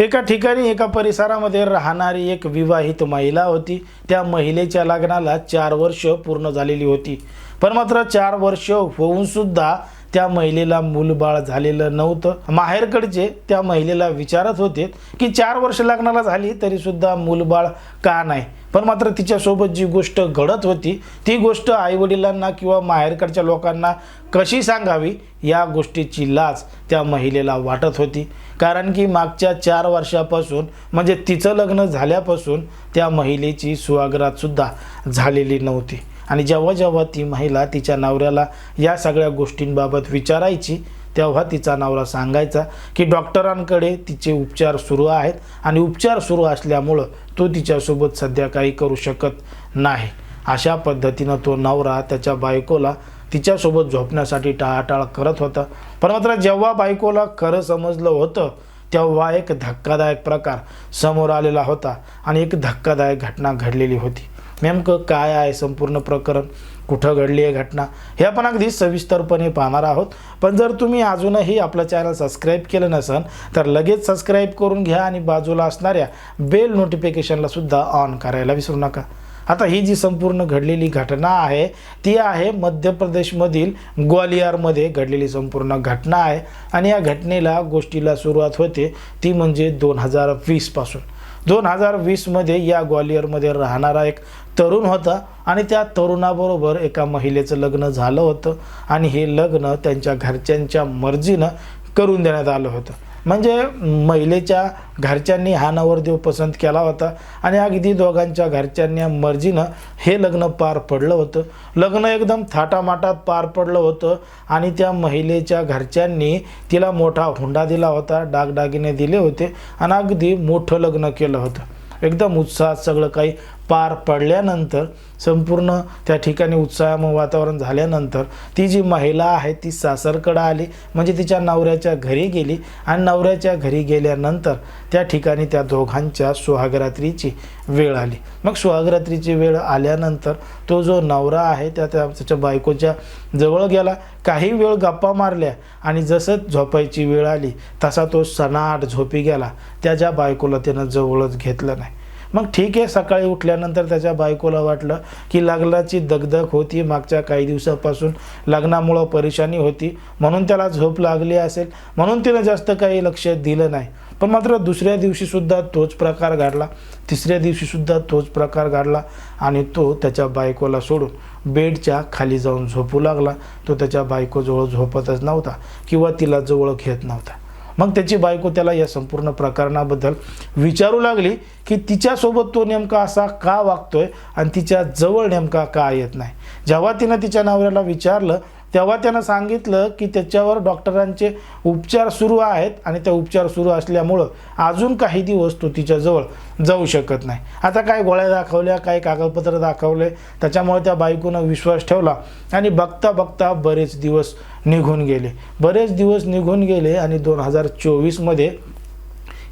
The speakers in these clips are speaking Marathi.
एका ठिकाणी एका परिसरामध्ये राहणारी एक विवाहित महिला होती. त्या महिलेच्या लग्नाला चार वर्ष पूर्ण झालेली होती. पण मात्र चार वर्ष होऊन सुद्धा त्या महिलेला मूलबाळ झालेलं नव्हतं. माहेरकडचे त्या महिलेला विचारत होते की चार वर्ष लग्नाला झाली तरीसुद्धा मूलबाळ का नाही? पण मात्र तिच्यासोबत जी गोष्ट घडत होती ती गोष्ट आईवडिलांना किंवा माहेरकडच्या लोकांना कशी सांगावी या गोष्टीची लाज त्या महिलेला वाटत होती. कारण की मागच्या चार वर्षापासून म्हणजे तिचं लग्न झाल्यापासून त्या महिलेची सुवागरातसुद्धा झालेली नव्हती. आणि जेव्हा जेव्हा ती महिला तिच्या नवऱ्याला या सगळ्या गोष्टींबाबत विचारायची तेव्हा तिचा नवरा सांगायचा की डॉक्टरांकडे तिचे उपचार सुरू आहेत आणि उपचार सुरू असल्यामुळं तो तिच्यासोबत सध्या काही करू शकत नाही. अशा पद्धतीनं तो नवरा त्याच्या बायकोला तिच्यासोबत झोपण्यासाठी टाळाटाळ करत होता. पण मात्र जेव्हा बायकोला खरं समजलं होतं तेव्हा एक धक्कादायक प्रकार समोर आलेला होता आणि एक धक्कादायक घटना घडलेली होती. नेमकं काय आहे संपूर्ण प्रकरण? कुठं घडली आहे घटना? हे आपण अगदी सविस्तरपणे पाहणार आहोत. पण जर तुम्ही अजूनही आपलं चॅनल सबस्क्राईब केलं नसेल तर लगेच सबस्क्राईब करून घ्या आणि बाजूला असणाऱ्या बेल नोटिफिकेशनला सुद्धा ऑन करायला विसरू नका. आता ही जी संपूर्ण घडलेली घटना आहे ती आहे मध्य प्रदेशमधील ग्वालियरमध्ये घडलेली संपूर्ण घटना आहे. आणि या घटनेला गोष्टीला सुरुवात होते ती म्हणजे दोन हजार वीसपासून दोन हजार वीसमध्ये या ग्वालियरमध्ये राहणारा एक तरुण होता आणि त्या तरुणाबरोबर एका महिलेचं लग्न झालं होतं आणि हे लग्न त्यांच्या घरच्यांच्या मर्जीनं करून देण्यात आलं होतं. म्हणजे महिलेच्या घरच्यांनी हा नवरदेव पसंत केला होता. आणि अगदी दोघांच्या घरच्यांनी मर्जीनं हे लग्न पार पडलं होतं. लग्न एकदम थाटामाटात पार पडलं होतं. आणि त्या महिलेच्या घरच्यांनी तिला मोठा हुंडा दिला होता डागडागिने दिले होते. आणि अगदी मोठं लग्न केलं होतं. एकदम उत्साहात सगळं काही पार पडल्यानंतर संपूर्ण त्या ठिकाणी उत्साहमय वातावरण झाल्यानंतर ती जी महिला आहे ती सासरकडं आली म्हणजे तिच्या नवऱ्याच्या घरी गेली आणि नवऱ्याच्या घरी गेल्यानंतर त्या ठिकाणी त्या दोघांच्या सुहागरात्रीची वेळ आली. मग सुहागरात्रीची वेळ आल्यानंतर तो जो नवरा आहे त्या त्या त्याच्या बायकोच्या जवळ गेला. काही वेळ गप्पा मारल्या आणि जसं झोपायची वेळ आली तसा तो सनाट झोपी गेला. त्याच्या बायकोला त्यानं जवळच घेतलं नाही. मग ठीक आहे सकाळी उठल्यानंतर त्याच्या बायकोला वाटलं की लग्नाची दगदग होती मागच्या काही दिवसापासून. लग्नामुळं परेशानी होती. म्हणून त्याला झोप लागली असेल. म्हणून तिनं जास्त काही लक्ष दिलं नाही. पण मात्र दुसऱ्या दिवशीसुद्धा तोच प्रकार घडला. तिसऱ्या दिवशीसुद्धा तोच प्रकार घडला आणि तो त्याच्या बायकोला सोडून बेडच्या खाली जाऊन झोपू लागला. तो त्याच्या बायकोजवळ झोपतच नव्हता किंवा तिला जवळ घेत नव्हता. मग त्याची बायको त्याला या संपूर्ण प्रकरणाबद्दल विचारू लागली की तिच्यासोबत तो नेमका असा का वागतोय आणि तिच्या जवळ नेमका का येत नाही. जेव्हा तिनं तिच्या नवऱ्याला विचारलं तेव्हा त्यानं सांगितलं की त्याच्यावर डॉक्टरांचे उपचार सुरू आहेत आणि त्या उपचार सुरू असल्यामुळं अजून काही दिवस तो तिच्याजवळ जाऊ शकत नाही. आता काय गोळ्या दाखवल्या काही कागदपत्र दाखवले त्याच्यामुळे त्या बायकोनं विश्वास ठेवला आणि बघता बघता बरेच दिवस निघून गेले. बरेच दिवस निघून गेले आणि दोन हजार चोवीसमध्ये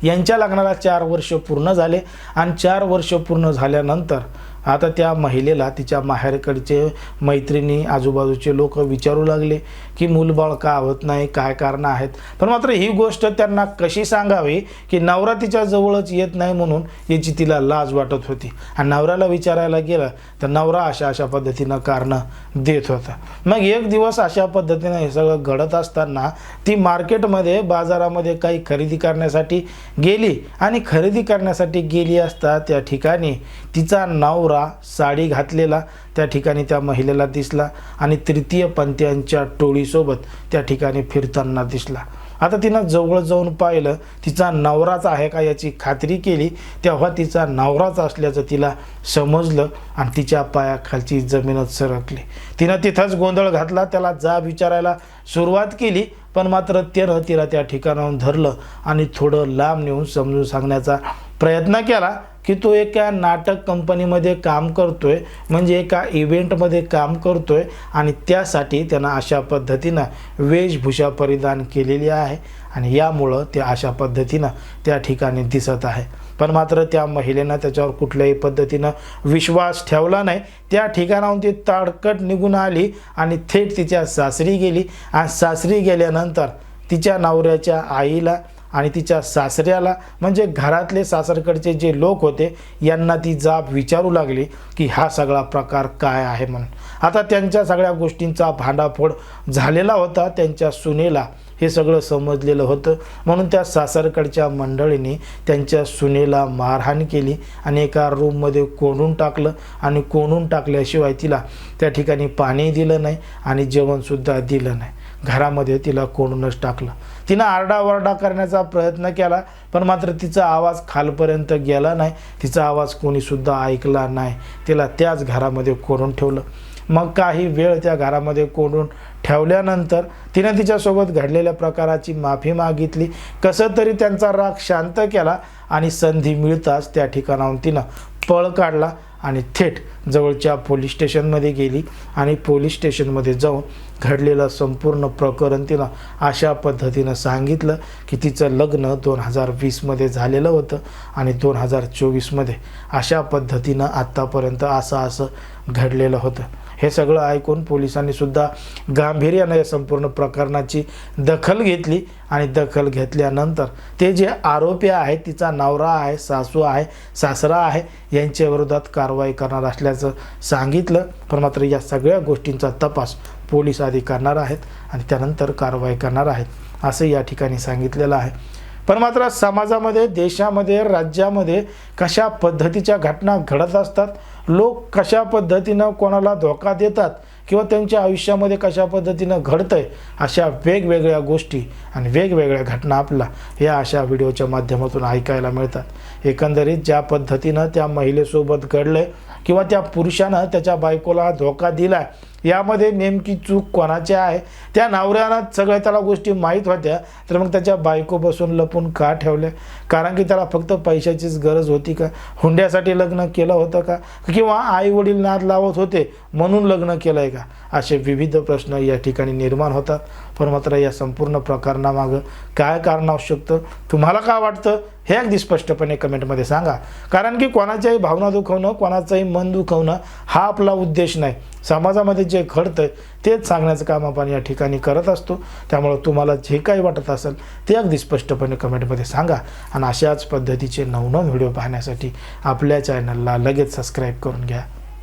यांच्या लग्नाला चार वर्ष पूर्ण झाले आणि चार वर्ष पूर्ण झाल्यानंतर आता त्या महिलेला तिच्या माहेरकडचे मैत्रिणी आजूबाजूचे लोक विचारू लागले की मूलबाळ का होत नाही काय कारणं आहेत? पण मात्र ही गोष्ट त्यांना कशी सांगावी की नवरा तिच्या जवळच येत नाही म्हणून याची तिला लाज वाटत होती. आणि नवऱ्याला विचारायला गेलं तर नवरा अशा अशा पद्धतीनं कारणं देत होता. मग एक दिवस अशा पद्धतीनं हे सगळं घडत असताना ती मार्केटमध्ये बाजारामध्ये काही खरेदी करण्यासाठी गेली. आणि खरेदी करण्यासाठी गेली असता त्या ठिकाणी तिचा नवरा साडी घातलेला त्या ठिकाणी त्या महिलेला दिसला आणि तृतीय पंथीयांच्या टोळीसोबत त्या ठिकाणी फिरताना दिसला. आता तिनं जवळ जाऊन पाहिलं तिचा नवराच आहे का याची खात्री केली तेव्हा तिचा नवराच असल्याचं तिला समजलं आणि तिच्या पायाखालची जमीनच सरकली. तिनं तिथंच गोंधळ घातला त्याला जा विचारायला सुरुवात केली पण मात्र त्यानं तिला त्या ठिकाणाहून धरलं आणि थोडं लांब नेऊन समजून सांगण्याचा प्रयत्न केला की तो एका नाटक कंपनीमध्ये काम करतोय म्हणजे एका इव्हेंटमध्ये काम करतोय आणि त्यासाठी त्यांना अशा पद्धतीनं वेशभूषा परिधान केलेली आहे आणि यामुळं ते अशा पद्धतीनं त्या ठिकाणी दिसत आहे. पण मात्र त्या महिलेनं त्याच्यावर कुठल्याही पद्धतीनं विश्वास ठेवला नाही. त्या ठिकाणाहून ती ताडकट निघून आली आणि थेट तिच्या सासरी गेली. आणि सासरी गेल्यानंतर तिच्या नवऱ्याच्या आईला आणि तिच्या सासऱ्याला म्हणजे घरातले सासरकडचे जे लोक होते यांना ती जाब विचारू लागली की हा सगळा प्रकार काय आहे म्हणून. आता त्यांच्या सगळ्या गोष्टींचा भांडाफोड झालेला होता. त्यांच्या सुनेला हे सगळं समजलेलं होतं. म्हणून त्या सासरकडच्या मंडळीने त्यांच्या सुनेला मारहाण केली आणि एका रूममध्ये कोंडून टाकलं आणि कोंडून टाकल्याशिवाय तिला त्या ठिकाणी पाणी दिलं नाही आणि जेवणसुद्धा दिलं नाही. घरामध्ये तिला कोंडूनच टाकलं. तिनं आरडाओरडा करण्याचा प्रयत्न केला पण मात्र तिचा आवाज खालपर्यंत गेला नाही. तिचा आवाज कोणीसुद्धा ऐकला नाही. तिला त्याच घरामध्ये कोंडून ठेवलं? मग काही वेळ त्या घरामध्ये कोंडून ठेवल्यानंतर तिनं तिच्यासोबत घडलेल्या प्रकाराची माफी मागितली. कसं तरी त्यांचा राग शांत केला आणि संधी मिळताच त्या ठिकाणाहून तिनं पळ काढला आणि थेट जवळच्या पोलीस स्टेशनमध्ये गेली आणि पोलीस स्टेशनमध्ये जाऊन घडलेलं संपूर्ण प्रकरण तिनं अशा पद्धतीनं सांगितलं की तिचं लग्न दोन हजार वीसमध्ये झालेलं होतं आणि दोन हजार चोवीसमध्ये अशा पद्धतीनं आत्तापर्यंत असं असं घडलेलं होतं. हे सगळं ऐकून पोलिसांनी सुद्धा गांभीर्यानं या संपूर्ण प्रकरणाची दखल घेतली आणि दखल घेतल्यानंतर ते जे आरोपी आहेत तिचा नवरा आहे सासू आहे सासरा आहे यांच्या विरोधात कारवाई करणार असल्याचं सांगितलं. पण मात्र या सगळ्या गोष्टींचा तपास पोलीस आधी करणार आहेत आणि त्यानंतर कारवाई करणार आहेत असं या ठिकाणी सांगितलेलं आहे. पण मात्र समाजामध्ये देशामध्ये राज्यामध्ये कशा पद्धतीच्या घटना घडत असतात लोक कशा पद्धतीनं कोणाला धोका देतात किंवा त्यांच्या आयुष्यामध्ये कशा पद्धतीनं घडतं आहे अशा वेगवेगळ्या गोष्टी आणि वेगवेगळ्या घटना आपला या अशा व्हिडिओच्या माध्यमातून ऐकायला मिळतात. एकंदरीत ज्या पद्धतीनं त्या महिलेसोबत घडलं किंवा त्या पुरुषानं त्याच्या बायकोला धोका दिला यामध्ये नेमकी चूक कोणाची आहे? त्या नवऱ्यानं सगळ्या त्याला गोष्टी माहीत होत्या तर मग त्याच्या बायको बसून लपून का ठेवल्या? कारण की त्याला फक्त पैशाचीच गरज होती का? हुंड्यासाठी लग्न केलं होतं का? किंवा आई वडील नाद लावत होते म्हणून लग्न केलं आहे का? असे विविध प्रश्न या ठिकाणी निर्माण होतात. पण मात्र या संपूर्ण प्रकरणामागं काय कारण असू शकतं तुम्हाला काय वाटतं? हे अगदी स्पष्टपणे कमेंटमध्ये सांगा. कारण की कोणाच्याही भावना दुखवणं कोणाचंही मन दुखवणं हा आपला उद्देश नाही. समाजामध्ये जे घडतं तेच सांगण्याचं काम आपण या ठिकाणी करत असतो. त्यामुळं तुम्हाला जे काही वाटत असेल ते अगदी स्पष्टपणे कमेंटमध्ये सांगा. आणि अशाच पद्धतीचे नवनव व्हिडिओ पाहण्यासाठी आपल्या चॅनलला लगेच सबस्क्राईब करून घ्या.